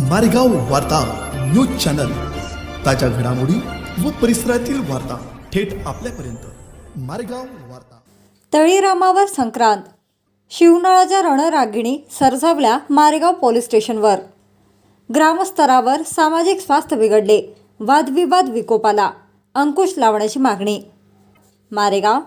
मारेगाव वार्ता news channel. ताज्या घडामोडी व परिसरातील वार्ता थेट आपल्यापर्यंत. मारेगाव वार्ता. तळीरामावर संक्रांत. शिवनाळाच्या रणरागिणी सरसावल्या मारेगाव पोलीस स्टेशनवर. ग्रामस्तरावर सामाजिक स्वास्थ्य बिघडले. वादविवाद विकोपाला अंकुश लावण्याची मागणी. मारेगाव.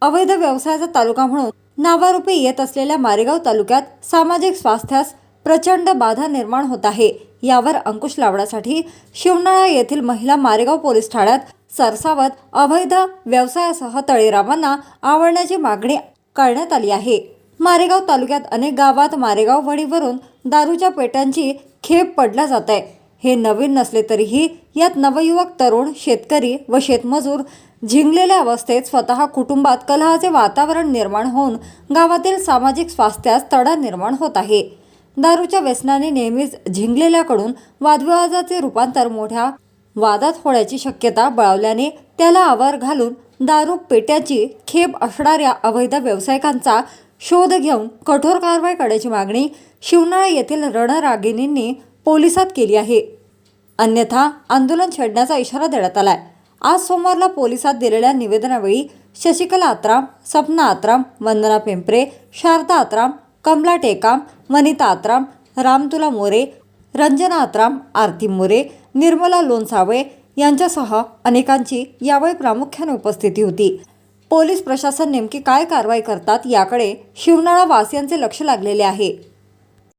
अवैध व्यवसायाचा तालुका म्हणून नावारूपी येत असलेल्या मारेगाव तालुक्यात सामाजिक स्वास्थ्यास प्रचंड बाधा निर्माण होत आहे. यावर अंकुश लावण्यासाठी शिवनाळा येथील महिला मारेगाव पोलीस ठाण्यात सरसावत अवैध व्यवसायासह तळेरामांना आवडण्याची मागणी करण्यात आली आहे. मारेगाव तालुक्यात अनेक गावात मारेगाव वडीवरून दारूच्या पेट्यांची खेप पडला जात आहे. हे नवीन नसले तरीही यात नवयुवक तरुण शेतकरी व शेतमजूर झिंगलेल्या अवस्थेत स्वतः कुटुंबात कलहाचे वातावरण निर्माण होऊन गावातील सामाजिक स्वास्थ्यास तडा निर्माण होत आहे. दारूच्या व्यसनाने नेहमीच झिंगलेल्याकडून वादविवादाचे रूपांतर मोठ्या वादात होण्याची शक्यता बळावल्याने त्याला आवर घालून दारू पेट्याची खेप असणाऱ्या अवैध व्यावसायिकांचा शोध घेऊन कठोर कारवाई करण्याची मागणी शिवनाळा येथील रणरागिणींनी पोलिसात केली आहे. अन्यथा आंदोलन छेडण्याचा इशारा देण्यात आलाय. आज सोमवारला पोलिसात दिलेल्या निवेदनावेळी शशिकला आत्राम सपना आत्राम वंदना पिंपरे शारदा आत्राम कमला टेकाम वनिता आत्राम रामतुला मोरे रंजना आत्राम आरती मोरे निर्मला लोणसावळे यांच्यासह अनेकांची यावेळी प्रामुख्याने उपस्थिती होती. पोलीस प्रशासन नेमकी काय कारवाई करतात याकडे शिवनाळा वासियांचे लक्ष लागलेले आहे.